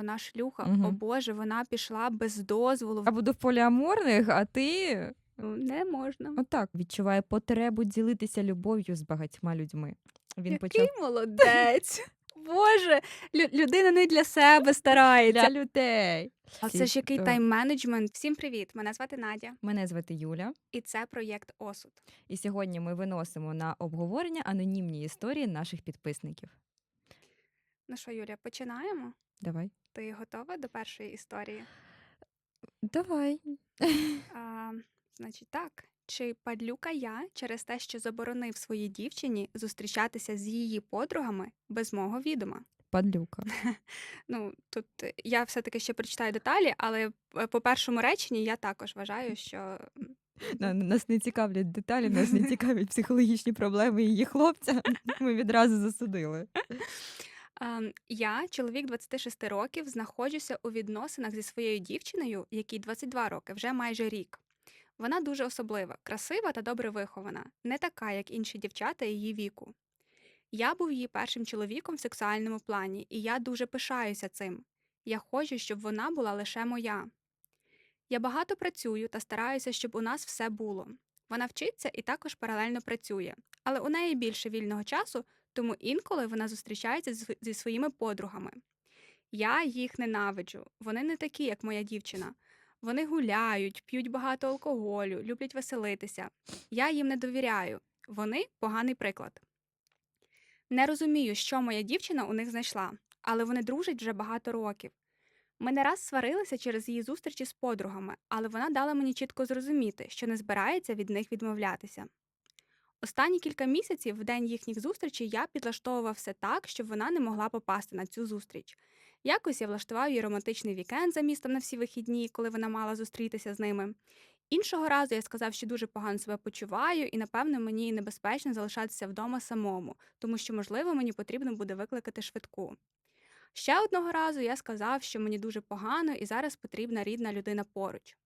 Вона шлюха, о Боже, вона пішла без дозволу. Я буду в поліаморних, а ти Не можна. отак відчуває потребу ділитися любов'ю з багатьма людьми. Він Який почав молодець. Боже, лю- людина не для себе старається. для людей. А це ж який тайм-менеджмент. Всім привіт! Мене звати Надя, Мене звати Юля, і це проєкт Осуд. і сьогодні ми виносимо на обговорення анонімні історії наших підписників. Ну що, Юля, починаємо? Давай. Ти готова до першої історії? Давай. А, значить, так. Чи падлюка я через те, що заборонив своїй дівчині зустрічатися з її подругами без мого відома? Падлюка. Ну, тут е, я все-таки ще прочитаю деталі, але е, по першому реченні я також вважаю, що Нас не цікавлять деталі, нас не цікавлять психологічні проблеми її хлопця. Ми відразу засудили. Ем, Я, чоловік 26 років, знаходжуся у відносинах зі своєю дівчиною, якій 22 роки, вже майже рік. Вона дуже особлива, красива та добре вихована, не така, як інші дівчата її віку. Я був її першим чоловіком в сексуальному плані, і я дуже пишаюся цим. Я хочу, щоб вона була лише моя. Я багато працюю та стараюся, щоб у нас все було. Вона вчиться і також паралельно працює, але у неї більше вільного часу, тому інколи вона зустрічається зі своїми подругами. Я їх ненавиджу. Вони не такі, як моя дівчина. Вони гуляють, п'ють багато алкоголю, люблять веселитися. Я їм не довіряю. Вони поганий приклад. Не розумію, що моя дівчина у них знайшла, але вони дружать вже багато років. Ми не раз сварилися через її зустрічі з подругами, але вона дала мені чітко зрозуміти, що не збирається від них відмовлятися. Останні кілька місяців в день їхніх зустрічей я підлаштовував все так, щоб вона не могла попасти на цю зустріч. Якось я влаштував їй романтичний вікенд за містом на всі вихідні, коли вона мала зустрітися з ними. Іншого разу я сказав, що дуже погано себе почуваю, і напевно мені небезпечно залишатися вдома самому, тому що, можливо, мені потрібно буде викликати швидку. Ще одного разу я сказав, що мені дуже погано і зараз потрібна рідна людина поруч.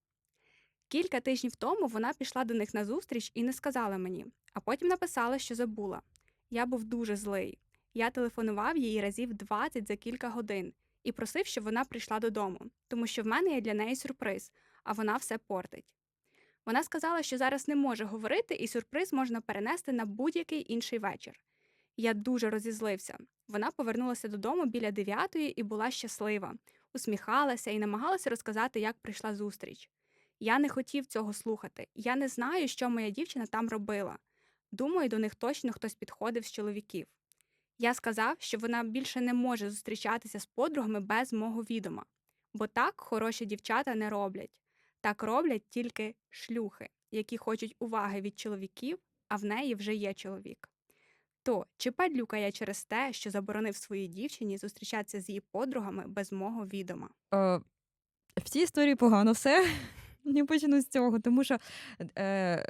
Кілька тижнів тому вона пішла до них на зустріч і не сказала мені, а потім написала, що забула. Я був дуже злий. Я телефонував їй разів 20 за кілька годин і просив, щоб вона прийшла додому, тому що в мене є для неї сюрприз, а вона все портить. Вона сказала, що зараз не може говорити, і сюрприз можна перенести на будь-який інший вечір. Я дуже розізлився. Вона повернулася додому біля дев'ятої і була щаслива, усміхалася і намагалася розказати, як прийшла зустріч. Я не хотів цього слухати. Я не знаю, що моя дівчина там робила. Думаю, до них точно хтось підходив з чоловіків. Я сказав, що вона більше не може зустрічатися з подругами без мого відома, бо так хороші дівчата не роблять. Так роблять тільки шлюхи, які хочуть уваги від чоловіків, а в неї вже є чоловік. То чи падлюка я через те, що заборонив своїй дівчині зустрічатися з її подругами без мого відома? Е, в цій історії погано все. Не почну з цього, тому що е,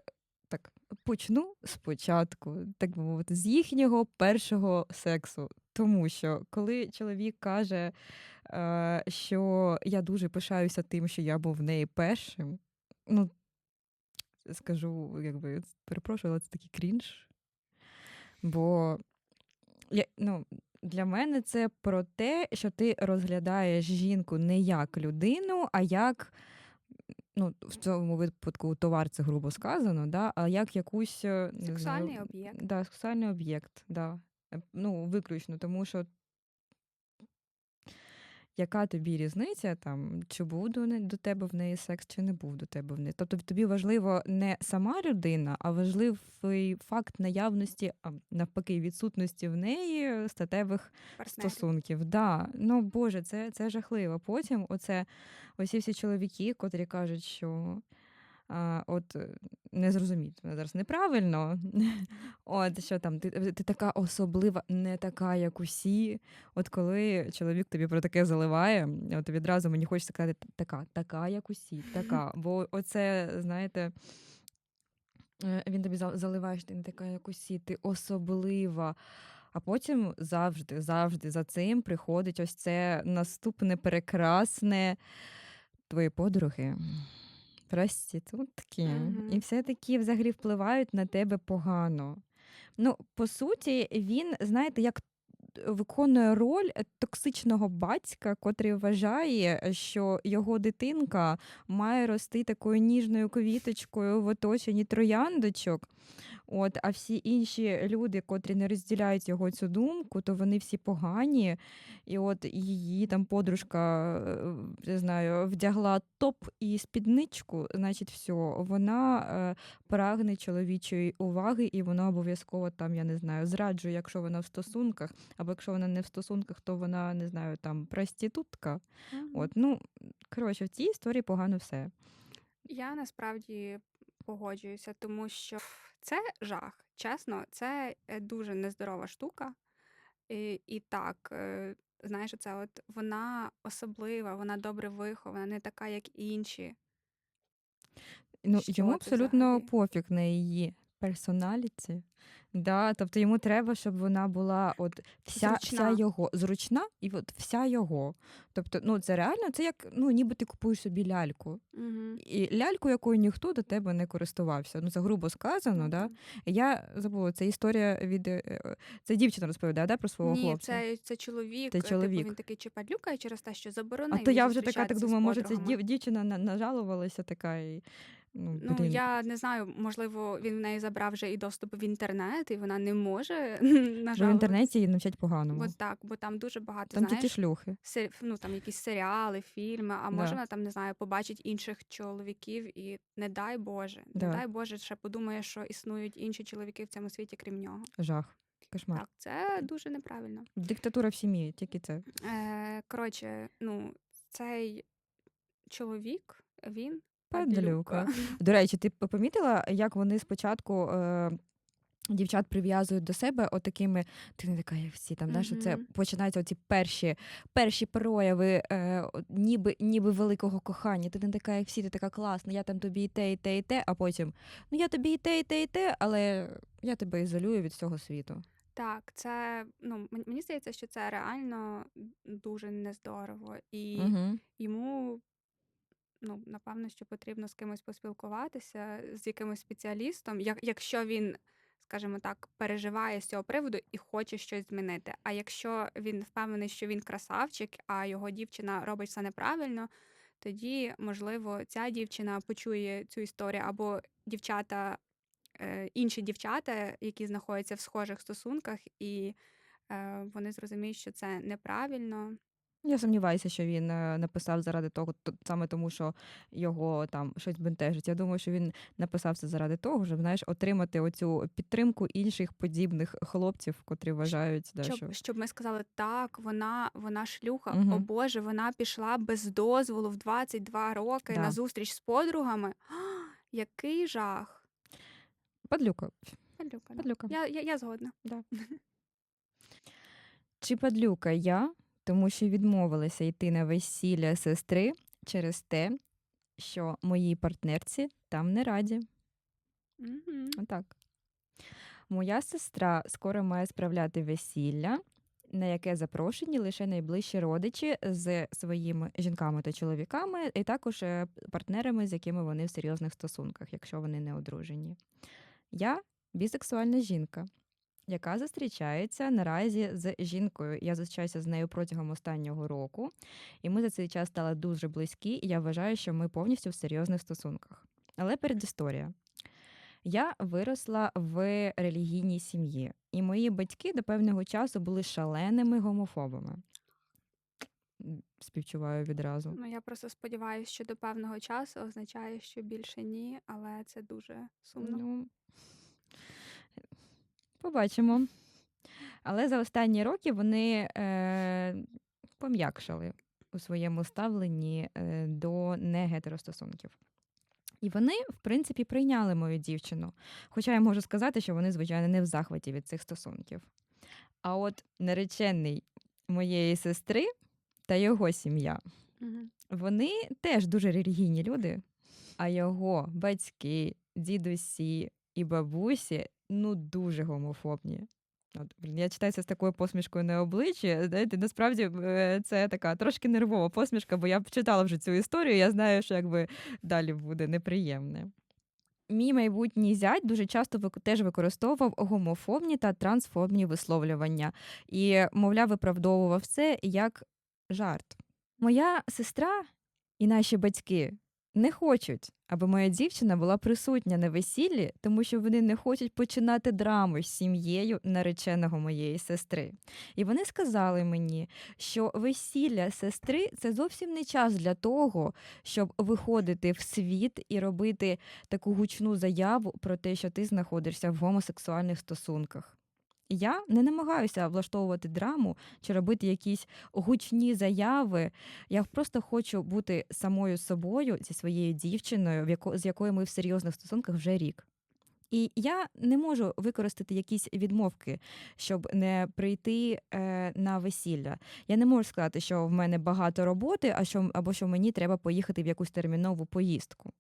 так, почну спочатку, так би мовити, з їхнього першого сексу. Тому що коли чоловік каже, е, що я дуже пишаюся тим, що я був в неї першим, ну скажу, якби перепрошую, але це такий крінж. Бо я, ну, для мене це про те, що ти розглядаєш жінку не як людину, а як, ну, в цьому випадку товар це грубо сказано, да, а як якусь е, не Сексуальний знаю, об'єкт. Да, сексуальний об'єкт, да. Ну, виключно, тому що яка тобі різниця, там, чи був до, не- до тебе в неї секс, чи не був до тебе в неї. Тобто тобі важливо не сама людина, а важливий факт наявності, а навпаки, відсутності в неї статевих Партнерів. стосунків. Да. Ну, Боже, це, це жахливо. Потім оце, ось всі чоловіки, котрі кажуть, що от е, не зрозуміти мене зараз неправильно. От що там, ти, ти така особлива, не така, як усі. От коли чоловік тобі про таке заливає, от відразу мені хочеться сказати, така, така, як усі, така. Бо оце, знаєте. е, Він тобі за- заливає, що ти не така, як усі, ти особлива. А потім завжди, завжди за цим приходить ось це наступне прекрасне твої подруги. Проститутки. угу. І все-таки взагалі впливають на тебе погано. Ну, по суті, він, знаєте, як виконує роль е, токсичного батька, котрий вважає, що його дитинка має рости такою ніжною квіточкою в оточенні трояндочок. От, а всі інші люди, котрі не розділяють його цю думку, то вони всі погані. І от її там подружка, е, не знаю, вдягла топ і спідничку, значить, все, вона е, прагне чоловічої уваги, і вона обов'язково там, я не знаю, зраджує, якщо вона в стосунках, або якщо вона не в стосунках, то вона не знаю, там проститутка. Мгм. От, ну коротше, в цій історії погано все. Я насправді погоджуюся, тому що це жах. Чесно, це е, дуже нездорова штука. І, і так, е, знаєш, це от вона особлива, вона добре вихована, не така, як інші. Ну, Що йому абсолютно взагалі? пофіг на її персоналіті. Да, тобто йому треба, щоб вона була от вся, вся його зручна і от вся його. Тобто, ну це реально, це як ну, ніби ти купуєш собі ляльку. Угу. І ляльку, якою ніхто до тебе не користувався. Ну, це грубо сказано, да? Я забула, це історія від е, е, це дівчина розповідає да, про свого Ні, хлопця. це, це чоловік. Це Типу, чоловік. він такий чіпадлюкає через те, що А то я вже така так думаю, може, це дів, дівчина на- нажалувалася така і. Ну, Ну, я не знаю, можливо, він в неї забрав вже і доступ в інтернет, і вона не може Бо в інтернеті її навчать поганому. Бо так, бо там дуже багато, Там тільки шлюхи. сер... ну, там якісь серіали, фільми, а може Да. вона там, не знаю, побачить інших чоловіків і не дай Боже, не дай Боже, ще подумає, що існують інші чоловіки в цьому світі, крім нього. Жах. Кошмар. Так, це дуже неправильно. Диктатура в сім'ї, тільки це. Е, коротше, ну, цей чоловік, він Падлюка. До речі, ти помітила, як вони спочатку. Е... Дівчат прив'язують до себе отакими, ти не така, як всі там, що це починаються оці перші, перші прояви, е, ніби, ніби великого кохання. Ти не така, як всі, ти така класна, я там тобі і те, і те, і те, а потім ну я тобі і те, і те, і те, але я тебе ізолюю від всього світу. Так, це ну мені здається, що це реально дуже нездорово, і Угу. йому ну напевно, що потрібно з кимось поспілкуватися, з якимось спеціалістом, як якщо він, скажімо так, переживає з цього приводу і хоче щось змінити. А якщо він впевнений, що він красавчик, а його дівчина робить все неправильно, тоді можливо ця дівчина почує цю історію або дівчата е, інші дівчата, які знаходяться в схожих стосунках, і е, вони зрозуміють, що це неправильно. Я сумніваюся, що він е, написав заради того, саме тому, що його там щось бентежить. Я думаю, що він написав це заради того, щоб знаєш, отримати оцю підтримку інших подібних хлопців, котрі вважають, да, що Щоб, щоб ми сказали, так, вона, вона шлюха, Мгм. о Боже, вона пішла без дозволу в 22 роки Да. на зустріч з подругами. Який жах. падлюка. Падлюка. Падлюка. Я, я, я згодна. Чи падлюка я, тому що відмовилася йти на весілля сестри через те, що моїй партнерці там не раді. Мгм. Отак. Моя сестра скоро має справляти весілля, на яке запрошені лише найближчі родичі з своїми жінками та чоловіками, і також е, партнерами, з якими вони в серйозних стосунках, якщо вони не одружені. Я бісексуальна жінка, яка зустрічається наразі з жінкою. Я зустрічаюся з нею протягом останнього року, і ми за цей час стали дуже близькі, і я вважаю, що ми повністю в серйозних стосунках. Але передісторія. Я виросла в релігійній сім'ї, і мої батьки до певного часу були шаленими гомофобами. Співчуваю відразу. Ну, я просто сподіваюся, що до певного часу означає, що більше ні, але це дуже сумно. Ну, побачимо. Але за останні роки вони е, пом'якшали у своєму ставленні е, до негетеростосунків. І вони, в принципі, прийняли мою дівчину. Хоча я можу сказати, що вони, звичайно, не в захваті від цих стосунків. А от наречений моєї сестри та його сім'я, вони теж дуже релігійні люди, а його батьки, дідусі і бабусі ну дуже гомофобні. От, я читаю це з такою посмішкою на обличчі. Знаєте, насправді е, це така трошки нервова посмішка, бо я читала вже цю історію, я знаю, що якби далі буде неприємне. мій майбутній зять дуже часто теж використовував гомофобні та трансфобні висловлювання і, мовляв, виправдовував це як жарт. Моя сестра і наші батьки не хочуть, аби моя дівчина була присутня на весіллі, тому що вони не хочуть починати драму з сім'єю нареченого моєї сестри. І вони сказали мені, що весілля сестри це зовсім не час для того, щоб виходити в світ і робити таку гучну заяву про те, що ти знаходишся в гомосексуальних стосунках. Я не намагаюся влаштовувати драму чи робити якісь гучні заяви. Я просто хочу бути самою собою зі своєю дівчиною, з якою ми в серйозних стосунках вже рік. І я не можу використати якісь відмовки, щоб не прийти е, на весілля. Я не можу сказати, що в мене багато роботи, а що, або що мені треба поїхати в якусь термінову поїздку.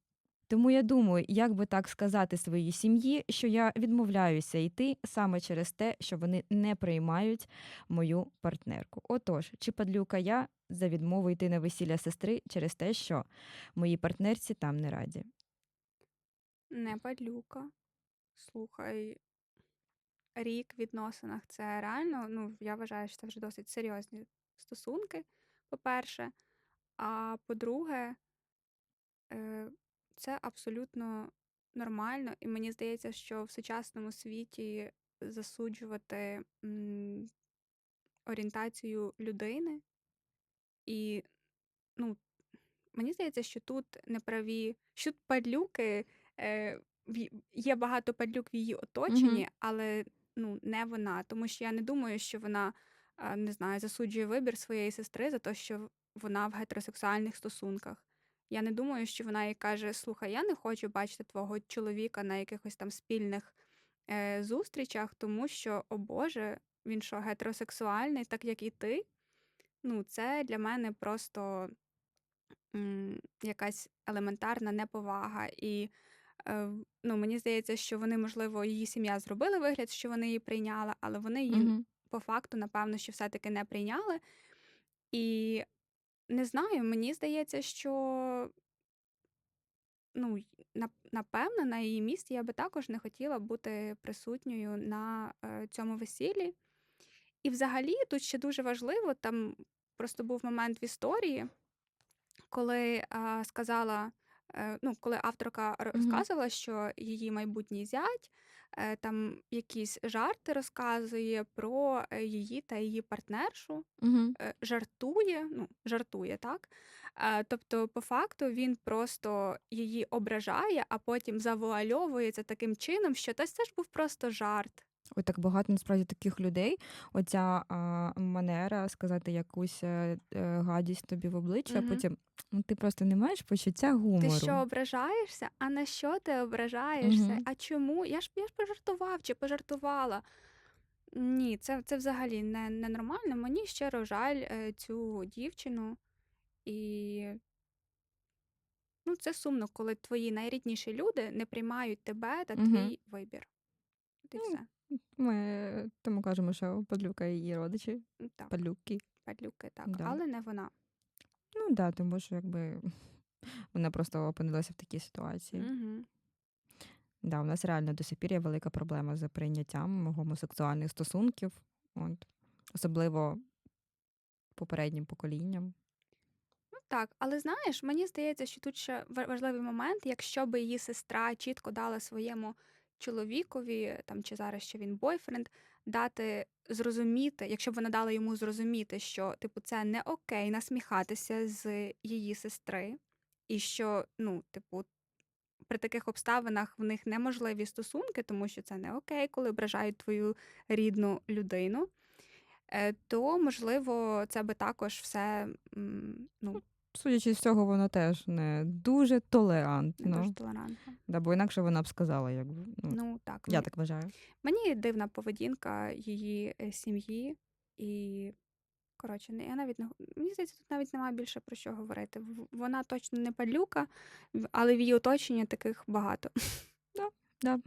Тому я думаю, як би так сказати своїй сім'ї, що я відмовляюся йти саме через те, що вони не приймають мою партнерку. Отож, чи падлюка я за відмову йти на весілля сестри через те, що моїй партнерці там не раді. Не падлюка. Слухай, рік в відносинах це реально, ну, я вважаю, що це вже досить серйозні стосунки, по-перше. А по-друге, е, це абсолютно нормально, і мені здається, що в сучасному світі засуджувати м, орієнтацію людини і, ну, Мені здається, що тут неправі, що тут падлюки, е, в є багато падлюк в її оточенні, але ну, не вона. Тому що я не думаю, що вона е, не знаю, засуджує вибір своєї сестри за те, що вона в гетеросексуальних стосунках. Я не думаю, що вона їй каже: Слухай, я не хочу бачити твого чоловіка на якихось там спільних е, зустрічах, тому що, о Боже, він що, гетеросексуальний, так як і ти. Ну, це для мене просто м, якась елементарна неповага. І е, ну, мені здається, що вони, можливо, її сім'я зробили вигляд, що вони її прийняли, але вони її Угу. по факту, напевно, що все-таки не прийняли. І не знаю, мені здається, що ну, нап- напевно, на її місці я би також не хотіла бути присутньою на е, цьому весіллі. І взагалі тут ще дуже важливо, там просто був момент в історії, коли а, сказала, е, ну, коли авторка Угу. розказувала, що її майбутній зять е, там якісь жарти розказує про е, її та її партнершу, Угу. е, жартує, ну, жартує, так? Е, тобто, по факту, він просто її ображає, а потім завуальовується таким чином, що та це ж був просто жарт. Ой, так багато насправді таких людей. Оця а, манера сказати якусь е, е, гадість тобі в обличчя, а Угу. потім ну, ти просто не маєш почуття Ти що ображаєшся? А на що ти ображаєшся? Угу. А чому? Я ж я ж пожартував чи пожартувала. Ні, це, це взагалі не, не нормально. Мені щиро жаль е, цю дівчину. І ну, це сумно, коли твої найрідніші люди не приймають тебе та Угу. твій вибір. От і Ну, все. Ми тому кажемо, що падлюка її родичі, Так, падлюки. падлюки, так, Да. але не вона. Ну да, тому що якби вона просто опинилася в такій ситуації. Угу. Да, у нас реально до сих пір є велика проблема з прийняттям гомосексуальних стосунків, от, особливо попереднім поколінням. Ну так, але знаєш, мені здається, що тут ще ва- важливий момент, якщо би її сестра чітко дала своєму чоловікові, там чи зараз ще він бойфренд, дати зрозуміти, якщо б вона дала йому зрозуміти, що типу це не окей насміхатися з її сестри, і що, ну, типу, при таких обставинах в них неможливі стосунки, тому що це не окей, коли ображають твою рідну людину, е, то можливо це би також все ну, Судячи з цього, вона теж не дуже не дуже толерантно. Да, бо інакше вона б сказала, якби. Ну, Ну так, я мені, так вважаю. мені дивна поведінка її е, сім'ї, і коротше, я навіть не мені здається, тут навіть немає більше про що говорити. Вона точно не падлюка, але в її оточенні таких багато. Да, да.